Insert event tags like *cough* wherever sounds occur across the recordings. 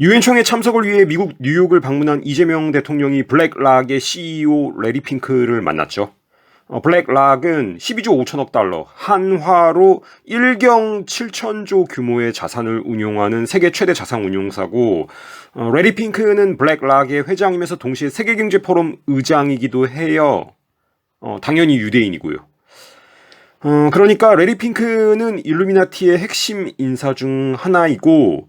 유엔 총회 참석을 위해 미국 뉴욕을 방문한 이재명 대통령이 블랙락의 CEO 레리 핑크를 만났죠. 어, 블랙락은 12조 5천억 달러, 한화로 1경 7천조 규모의 자산을 운용하는 세계 최대 자산 운용사고, 어, 레리 핑크는 블랙락의 회장이면서 동시에 세계경제포럼 의장이기도 해요. 어, 당연히 유대인이고요. 어, 그러니까 레리 핑크는 일루미나티의 핵심 인사 중 하나이고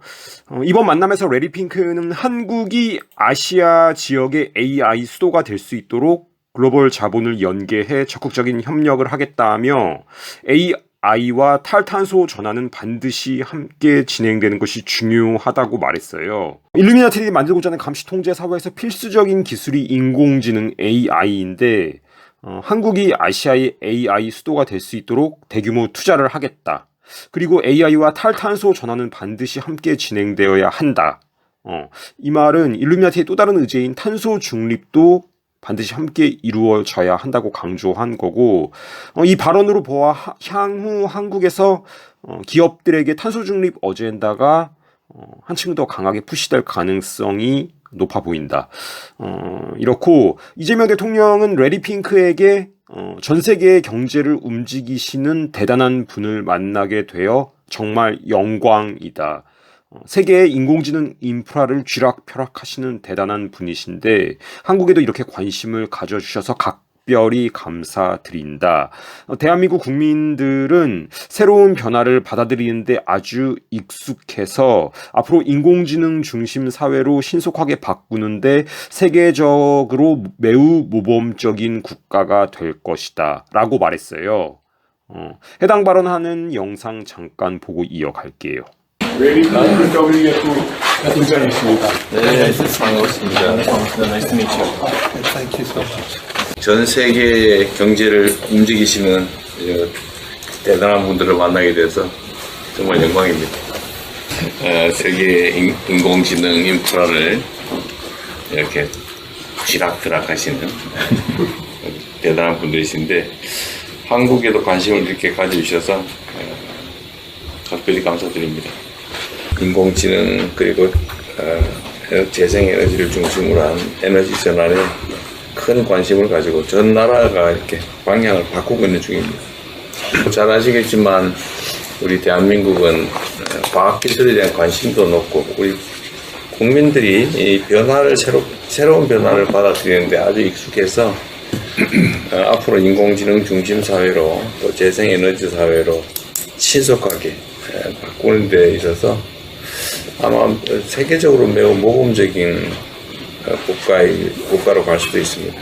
어, 이번 만남에서 레리 핑크는 한국이 아시아 지역의 AI 수도가 될 수 있도록 글로벌 자본을 연계해 적극적인 협력을 하겠다며 AI와 탈탄소 전환은 반드시 함께 진행되는 것이 중요하다고 말했어요. 일루미나티들이 만들고자 하는 감시 통제 사회에서 필수적인 기술이 인공지능 AI인데 어, 한국이 아시아의 AI 수도가 될 수 있도록 대규모 투자를 하겠다. 그리고 AI와 탈탄소 전환은 반드시 함께 진행되어야 한다. 어, 이 말은 일루미나티의 또 다른 의제인 탄소 중립도 반드시 함께 이루어져야 한다고 강조한 거고, 어, 이 발언으로 보아 하- 향후 한국에서 어, 기업들에게 탄소 중립 어젠다가 어, 한층 더 강하게 푸시될 가능성이 높아 보인다. 어, 이렇고 이재명 대통령은 레리 핑크에게 어, 전 세계의 경제를 움직이시는 대단한 분을 만나게 되어 정말 영광이다. 어, 세계의 인공지능 인프라를 쥐락펴락하시는 대단한 분이신데 한국에도 이렇게 관심을 가져주셔서 각 별히 감사드린다. 어, 대한민국 국민들은 새로운 변화를 받아들이는데 아주 익숙해서 앞으로 인공지능 중심 사회로 신속하게 바꾸는데 세계적으로 매우 모범적인 국가가 될 것이다. 라고 말했어요. 어, 해당 발언하는 영상 잠깐 보고 이어갈게요. 핑크 WF 대통령이십니다. 네, 반갑습니다. Nice to meet you. Thank you so much. 전 세계의 경제를 움직이시는 어, 대단한 분들을 만나게 돼서 정말 영광입니다. 어, 세계의 인- 인공지능 인프라를 이렇게 쥐락드락 하시는 *laughs* 대단한 분들이신데 한국에도 관심을 이렇게 가져주셔서 어, 각별히 감사드립니다. 인공지능 그리고 어, 재생에너지를 중심으로 한 에너지 전환에 큰 관심을 가지고 전 나라가 이렇게 방향을 바꾸고 있는 중입니다. 잘 아시겠지만 우리 대한민국은 어, 과학기술에 대한 관심도 높고 우리 국민들이 이 변화를 새로, 새로운 변화를 받아들이는데 아주 익숙해서 *clears throat* 어, 앞으로 인공지능 중심 사회로 또 재생에너지 사회로 신속하게 에, 바꾸는 데 있어서 아마 세계적으로 매우 모범적인 어, 국가의, 국가로 갈 수도 있습니다.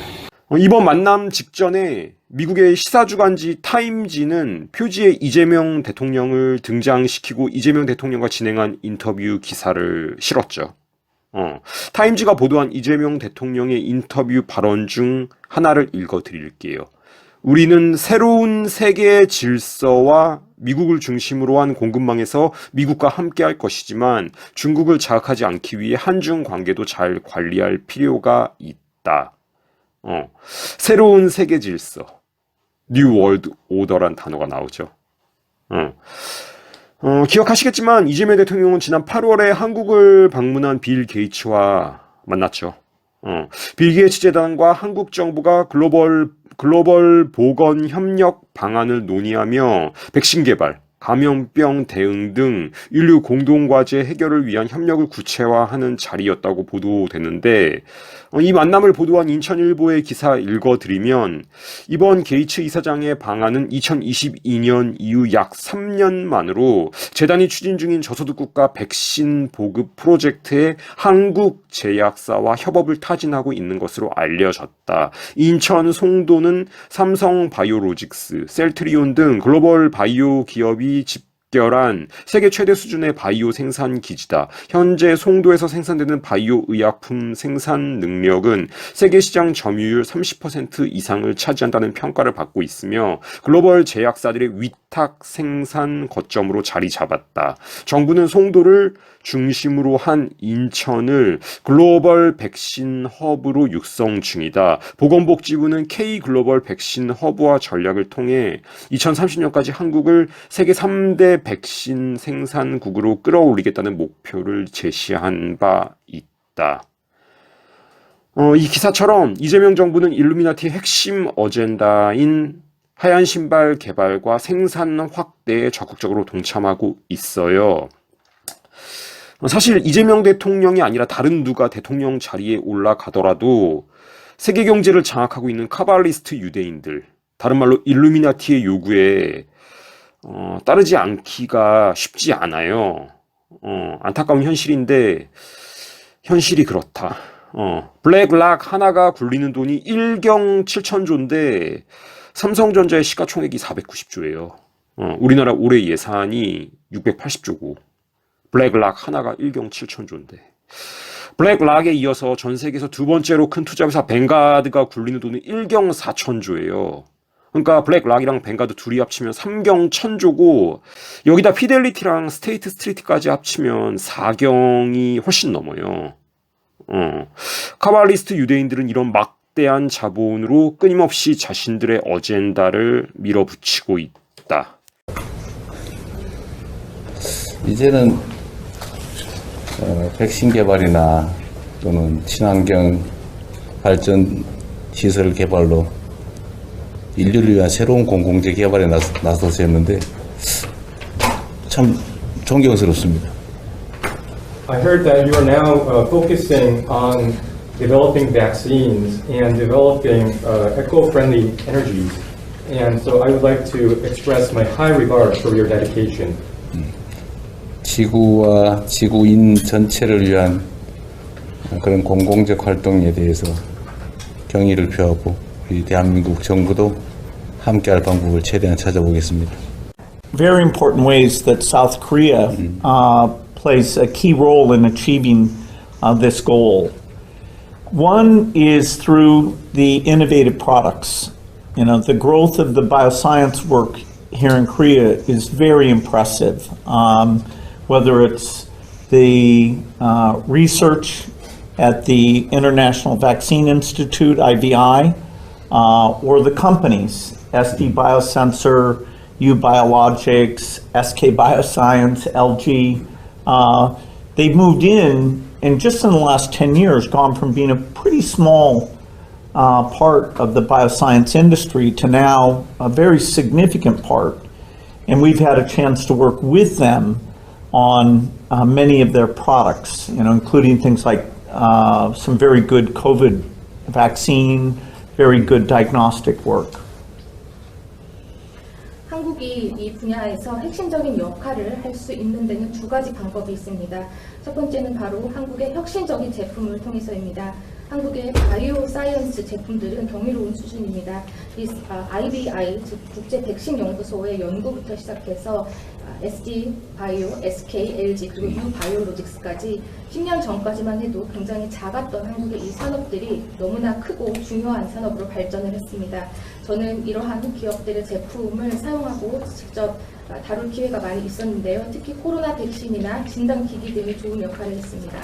어, 이번 만남 직전에 미국의 시사주간지 타임지는 표지에 이재명 대통령을 등장시키고 이재명 대통령과 진행한 인터뷰 기사를 실었죠. 어, 타임지가 보도한 이재명 대통령의 인터뷰 발언 중 하나를 읽어 드릴게요. 우리는 새로운 세계 질서와 미국을 중심으로 한 공급망에서 미국과 함께 할 것이지만 중국을 자극하지 않기 위해 한중 관계도 잘 관리할 필요가 있다. 어, 새로운 세계 질서, 뉴 월드 오더란 단어가 나오죠. 어. 어, 기억하시겠지만 이재명 대통령은 지난 8월에 한국을 방문한 빌 게이츠와 만났죠. 어, 빌 게이츠 재단과 한국 정부가 글로벌 글로벌 보건 협력 방안을 논의하며 백신 개발, 감염병 대응 등 인류 공동 과제 해결을 위한 협력을 구체화하는 자리였다고 보도되는데 어, 이 만남을 보도한 인천일보의 기사 읽어드리면 이번 게이츠 이사장의 방안은 2022년 이후 약 3년 만으로 재단이 추진 중인 저소득 국가 백신 보급 프로젝트에 한국 제약사와 협업을 타진하고 있는 것으로 알려졌다. 인천 송도는 삼성 바이오로직스, 셀트리온 등 글로벌 바이오 기업이 집 결한 세계 최대 수준의 바이오 생산 기지다. 현재 송도에서 생산되는 바이오 의약품 생산 능력은 세계 시장 점유율 30% 이상을 차지한다는 평가를 받고 있으며 글로벌 제약사들의 위탁 생산 거점으로 자리 잡았다. 정부는 송도를 중심으로 한 인천을 글로벌 백신 허브로 육성 중이다. 보건복지부는 K 글로벌 백신 허브화 전략을 통해 2030년까지 한국을 세계 3대 백신 생산국으로 끌어올리겠다는 목표를 제시한 바 있다. 어, 이 기사처럼 이재명 정부는 일루미나티의 핵심 어젠다인 하얀 신발 개발과 생산 확대에 적극적으로 동참하고 있어요. 어, 사실 이재명 대통령이 아니라 다른 누가 대통령 자리에 올라가더라도 세계 경제를 장악하고 있는 카발리스트 유대인들, 다른 말로 일루미나티의 요구에 어, 따르지 않기가 쉽지 않아요. 어, 안타까운 현실인데 현실이 그렇다. 어, 블랙락 하나가 굴리는 돈이 1경 7천조인데 삼성전자의 시가총액이 490조예요. 어, 우리나라 올해 예산이 680조고 블랙락 하나가 1경 7천 조인데 블랙락에 이어서 전 세계에서 두 번째로 큰 투자 회사 뱅가드가 굴리는 돈은 1경 4천 조예요. 그러니까 블랙락이랑 뱅가드 둘이 합치면 3경 1000조고 여기다 피델리티랑 스테이트 스트리트까지 합치면 4경이 훨씬 넘어요. 어. 카발리스트 유대인들은 이런 막대한 자본으로 끊임없이 자신들의 어젠다를 밀어붙이고 있다. 이제는 어, 백신 개발이나 또는 친환경 발전 시설 개발로 인류를 위한 새로운 공공재 개발에 나서, 나서서 했는데 참 존경스럽습니다. I heard that you are now uh, focusing on developing vaccines and developing uh, eco-friendly energies. And so I would like to express my high regard for your dedication. 지구와 지구인 전체를 위한 그런 공공적 활동에 대해서 경의를 표하고 우리 대한민국 정부도 함께할 방법을 최대한 찾아보겠습니다. very important ways that South Korea uh, plays a key role in achieving uh, this goal. One is through the innovative products. You know, the growth of the bioscience work here in Korea is very impressive. Um, whether it's the uh, research at the International Vaccine Institute, IVI, uh, or the companies, SD Biosensor, U Biologics, SK Bioscience, LG. Uh, they've moved in, and just in the last 10 years, gone from being a pretty small uh, part of the bioscience industry to now a very significant part. And we've had a chance to work with them on uh, many of their products, you know, including things like uh, some very good COVID vaccine, very good diagnostic work. 한국이 이 분야에서 핵심적인 역할을 할 수 있는 데는 두 가지 방법이 있습니다. 첫 번째는 바로 한국의 혁신적인 제품을 통해서입니다. 한국의 바이오 사이언스 제품들은 경이로운 수준입니다. 이 아, IBI, 즉 국제 백신 연구소의 연구부터 시작해서 아, SD 바이오, SK, LG 그리고 U 바이오로직스까지 10년 전까지만 해도 굉장히 작았던 한국의 이 산업들이 너무나 크고 중요한 산업으로 발전을 했습니다. 저는 이러한 기업들의 제품을 사용하고 직접 아, 다룰 기회가 많이 있었는데요. 특히 코로나 백신이나 진단기기 등이 좋은 역할을 했습니다.